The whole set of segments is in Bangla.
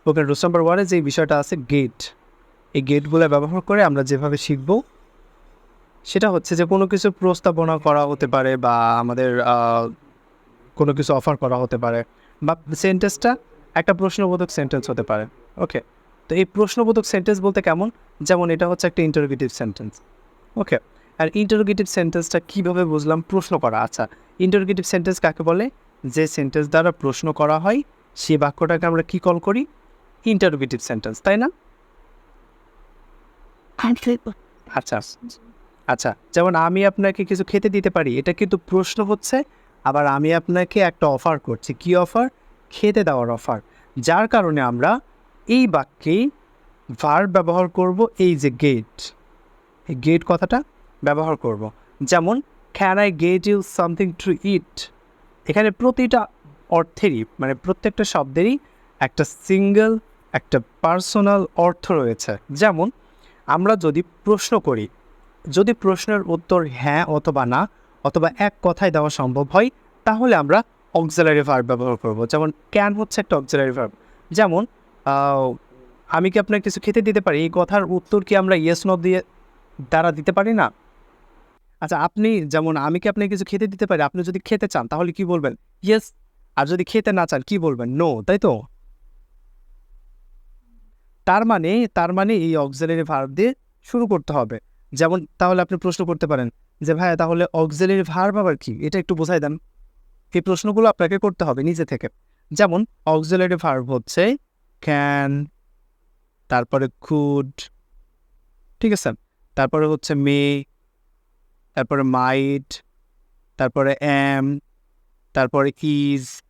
স্পোকেন রুলস নাম্বার ওয়ানে যে বিষয়টা আছে গেট এই গেটগুলো ব্যবহার করে আমরা যেভাবে শিখব, সেটা হচ্ছে যে কোনো কিছু প্রস্তাবনা করা হতে পারে বা আমাদের কোনো কিছু অফার করা হতে পারে বা সেন্টেন্সটা একটা প্রশ্নবোধক সেন্টেন্স হতে পারে ওকে তো এই প্রশ্নবোধক সেন্টেন্স বলতে কেমন? যেমন এটা হচ্ছে একটা ইন্টারোগেটিভ সেন্টেন্স ওকে আর ইন্টারোগেটিভ সেন্টেন্সটা কীভাবে বুঝলাম? প্রশ্ন করা আচ্ছা ইন্টারোগেটিভ সেন্টেন্স কাকে বলে? যে সেন্টেন্স দ্বারা প্রশ্ন করা হয় সেই বাক্যটাকে আমরা কী কল করি? ইন্টারোগেটিভ সেন্টেন্স তাই না? আচ্ছা আচ্ছা যেমন আমি আপনাকে কিছু খেতে দিতে পারি এটা কিন্তু প্রশ্ন হচ্ছে আবার আমি আপনাকে একটা অফার করছি। কি অফার খেতে দেওয়ার অফার যার কারণে আমরা এই বাক্যে ভার ব্যবহার করব এই যে গেট এই গেট কথাটা ব্যবহার করব। যেমন can I get you something to eat এখানে প্রতিটা অর্থেরই মানে প্রত্যেকটা শব্দেরই একটা সিঙ্গেল, একটা পার্সোনাল অর্থ রয়েছে। যেমন, আমরা যদি প্রশ্ন করি, যদি প্রশ্নের উত্তর হ্যাঁ অথবা না, অথবা এক কথায় দেওয়া সম্ভব হয়, তাহলে আমরা অক্সিলারি ভার্ব ব্যবহার করব। যেমন ক্যান হচ্ছে একটা অক্সিলারি ভার্ব যেমন আমি কি আপনাকে কিছু খেতে দিতে পারি? এই কথার উত্তর কি আমরা ইয়েস নো দিয়ে দ্বারা দিতে পারি না? আচ্ছা আপনি, যেমন, আমি কি আপনাকে কিছু খেতে দিতে পারি? আপনি যদি খেতে চান, তাহলে কি বলবেন? ইয়েস আর যদি খেতে না চান, কি বলবেন? নো তাই তো? তার মানে তার মানে এই অক্সিলারি ভার্ব দিয়ে শুরু করতে হবে। যেমন, তাহলে আপনি প্রশ্ন করতে পারেন যে, ভাইয়া, তাহলে অক্সিলারি ভার্ব আবার কি? এটা একটু বোঝাই দেন। এই প্রশ্নগুলো আপনাকে করতে হবে নিজে থেকে। যেমন অক্সিলারি ভার্ব হচ্ছে ক্যান তারপরে কুড ঠিক আছে? তারপরে হচ্ছে মে তারপরে মাইট তারপরে এম তারপরে ইজ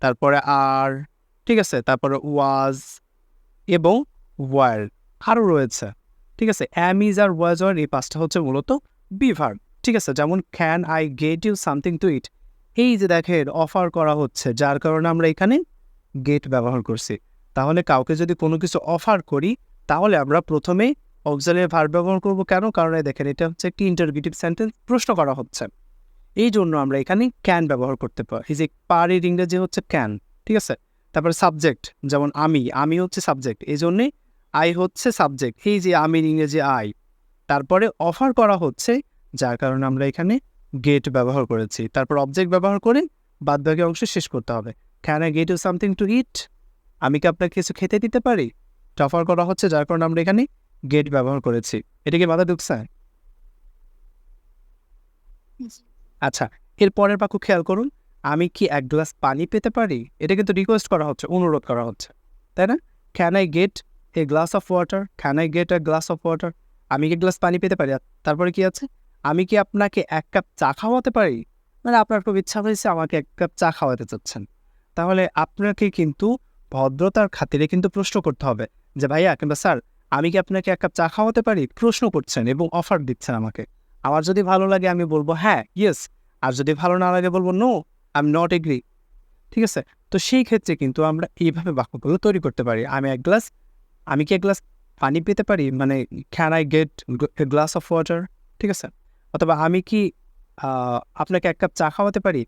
তারপরে আর ঠিক আছে? তারপরে ওয়াজ এবং ওয়ার আরও রয়েছে। ঠিক আছে? অ্যাম ইজ আর ওয়াজ আর এই পাঁচটা হচ্ছে মূলত বিভার ঠিক আছে? যেমন can I get you something to eat এই যে দেখেন অফার করা হচ্ছে, যার কারণে আমরা এখানে গেট ব্যবহার করছি। তাহলে কাউকে যদি কোনো কিছু অফার করি, তাহলে আমরা প্রথমে অক্সিলারি ভার্ব ব্যবহার করব কেন? কারণ দেখেন, এটা হচ্ছে একটি ইন্টারগেটিভ সেন্টেন্স প্রশ্ন করা হচ্ছে। এই জন্য আমরা এখানে ক্যান ব্যবহার করতে পারি এই যে পারির ইংরেজি হচ্ছে ক্যান ঠিক আছে? তারপরে সাবজেক্ট যেমন আমি আমি হচ্ছে সাবজেক্ট এই জন্যে আই হচ্ছে সাবজেক্ট এই যে আমির ইংরেজি আই তারপরে অফার করা হচ্ছে, যার কারণে আমরা এখানে গেট ব্যবহার করেছি। তারপর অবজেক্ট ব্যবহার করে বাদবাকি অংশ শেষ করতে হবে। Can I get you something to eat আমি কি আপনাকে কিছু খেতে দিতে পারি? অফার করা হচ্ছে, যার কারণে আমরা এখানে গেট ব্যবহার করেছি। এটা কি মাথা ঢুকছে আচ্ছা এর পরের বাক্য খেয়াল করুন। আমি কি এক গ্লাস পানি পেতে পারি? এটা কিন্তু রিকোয়েস্ট করা হচ্ছে, অনুরোধ করা হচ্ছে। তাই না? Can I get a glass of water can I get a glass of water আমি কি গ্লাস পানি পেতে পারি? তারপরে কি আছে? আমি কি আপনাকে এক কাপ চা খাওয়াতে পারি? মানে আপনার খুব ইচ্ছা হয়েছে আমাকে এক কাপ চা খাওয়াতে চাচ্ছেন। তাহলে আপনাকে কিন্তু ভদ্রতার খাতিরে কিন্তু প্রশ্ন করতে হবে যে, ভাইয়া, কিংবা স্যার, আমি কি আপনাকে এক কাপ চা খাওয়াতে পারি? প্রশ্ন করছেন এবং অফার দিচ্ছেন আমাকে। আমার যদি ভালো লাগে আমি বলব হ্যাঁ ইয়েস আর যদি ভালো না লাগে বলব no I am not agree ঠিক আছে? তো সেই ক্ষেত্রে কিন্তু আমরা এইভাবে বাক্যগুলো তৈরি করতে পারি। আমি এক গ্লাস আমি কি এক গ্লাস পানি পেতে পারি? মানে can I get glass of water ঠিক আছে? অথবা আমি কি আপনাকে এক কাপ চা খাওয়াতে পারি?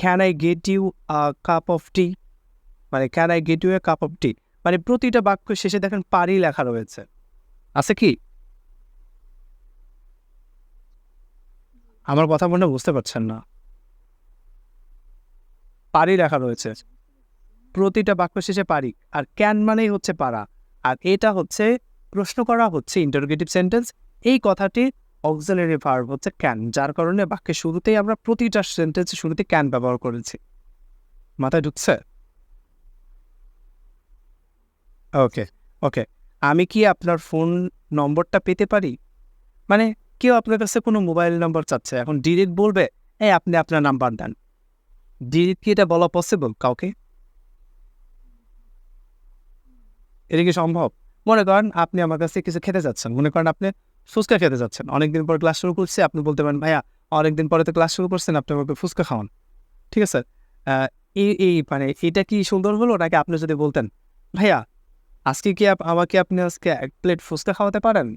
Can I get you cup of tea মানে can I get you a cup of tea মানে প্রতিটা বাক্য শেষে দেখেন পারি লেখা রয়েছে। আছে কি? আমার কথা মনে বুঝতে পারছেন না। পারি লেখা রয়েছে। প্রতিটা বাক্য শেষে পারি। আর ক্যান মানেই হচ্ছে পারা। আর এটা হচ্ছে, প্রশ্ন করা হচ্ছে ইন্টারোগেটিভ সেন্টেন্স এই কথাটি অক্সিলারি ভার্ব হচ্ছে ক্যান যার কারণে বাক্যের শুরুতেই আমরা প্রতিটা সেন্টেন্সের শুরুতে ক্যান ব্যবহার করেছি। মাথায় ঢুকছে? ওকে ওকে আমি কি আপনার ফোন নম্বরটা পেতে পারি? মানে কেউ আপনার কাছে কোনো মোবাইল নম্বর চাচ্ছে, এখন ডিরেক্ট বলবে, এই আপনি আপনার নাম্বার দেন। ডিরেক্ট কি এটা বলা পসিবল কাউকে? এটা কি সম্ভব? মনে করেন আপনি আমার কাছে কিছু খেতে যাচ্ছেন। মনে করেন আপনি ফুচকা খেতে যাচ্ছেন। অনেকদিন পর ক্লাস শুরু করছে, আপনি বলতে পারেন, ভাইয়া, অনেকদিন পরে তো ক্লাস শুরু করছেন, আপনি আমাকে ফুচকা খাওয়ান। ঠিক আছে? এই এই মানে এটা কি সুন্দর হলো নাকি আপনি যদি বলতেন, ভাইয়া, আজকে কি আমাকে আপনি আজকে এক প্লেট ফুচকা খাওয়াতে পারেন?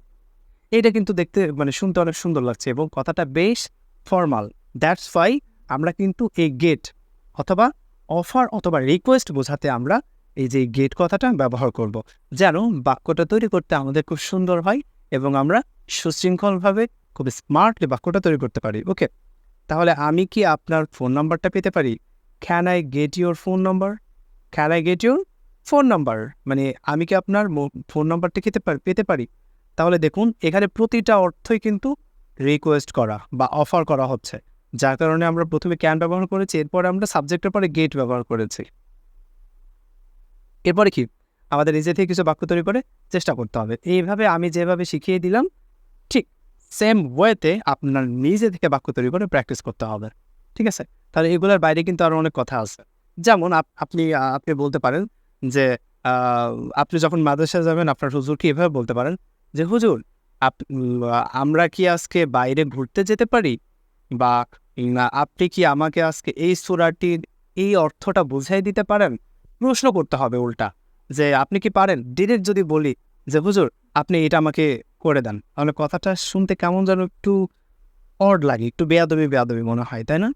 এটা কিন্তু দেখতে মানে শুনতে অনেক সুন্দর লাগছে এবং কথাটা বেশ ফর্মাল দ্যাটস ওয়াই আমরা কিন্তু এই গেট অথবা অফার অথবা রিকোয়েস্ট বোঝাতে আমরা এই যে গেট কথাটা ব্যবহার করব। যেন বাক্যটা তৈরি করতে আমাদের খুব সুন্দর হয় এবং আমরা সুশৃঙ্খলভাবে খুব স্মার্টলি বাক্যটা তৈরি করতে পারি। ওকে তাহলে আমি কি আপনার ফোন নাম্বারটা পেতে পারি? Can I get your phone number can I get your phone number মানে আমি কি আপনার ফোন নাম্বারটা পারি পেতে পারি? তাহলে দেখুন, এখানে প্রতিটা অর্থই কিন্তু রিকোয়েস্ট করা বা অফার করা হচ্ছে। যার কারণে আমরা প্রথমে ক্যান ব্যবহার করেছি, এরপরে আমরা সাবজেক্টের পরে গেট ব্যবহার করেছি। এরপরে কি? আমাদের নিজে থেকে কিছু বাক্য তৈরি করে চেষ্টা করতে হবে। এইভাবে আমি যেভাবে শিখিয়ে দিলাম, ঠিক সেম ওয়েতে আপনার নিজে থেকে বাক্য তৈরি করে প্র্যাকটিস করতে হবে। ঠিক আছে? তাহলে এগুলোর বাইরে কিন্তু আরও অনেক কথা আছে। যেমন আপ- আপনি আপনি বলতে পারেন যে আপনি যখন মাদ্রাসা যাবেন, আপনার হুজুরকে এভাবে বলতে পারেন? যে, হুজুর, আপ- আমরা কি আজকে বাইরে ঘুরতে যেতে পারি? বা আপনি কি আমাকে আজকে এই সুরাটির এই অর্থটা বুঝাই দিতে পারেন? প্রশ্ন করতে হবে উল্টা, যে আপনি কি পারেন? ডিরেক্ট যদি বলি যে, হুজুর, আপনি এটা আমাকে করে দেন। তাহলে কথাটা শুনতে কেমন যেন একটু অড লাগে, একটু বেয়াদবি বেয়াদবি মনে হয়, তাই না?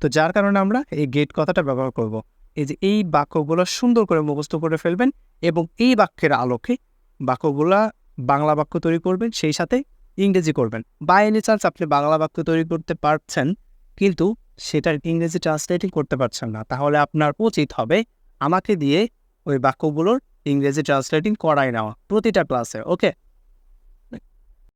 তো যার কারণে আমরা এই গেট কথাটা ব্যবহার করব। এই যে, এই বাক্যগুলো সুন্দর করে মুখস্থ করে ফেলবেন এবং এই বাক্যের আলোকে বাক্যগুলা বাংলা বাক্য তৈরি করবেন, সেই সাথে ইংরেজি করবেন। বাই এনি চান্স আপনি বাংলা বাক্য তৈরি করতে পারছেন, কিন্তু সেটার ইংরেজি ট্রান্সলেটিং করতে পারছেন না। তাহলে আপনার উচিত হবে আমাকে দিয়ে ওই বাক্যগুলোর ইংরেজি ট্রান্সলেটিং করাই নেওয়া প্রতিটা ক্লাসে ওকে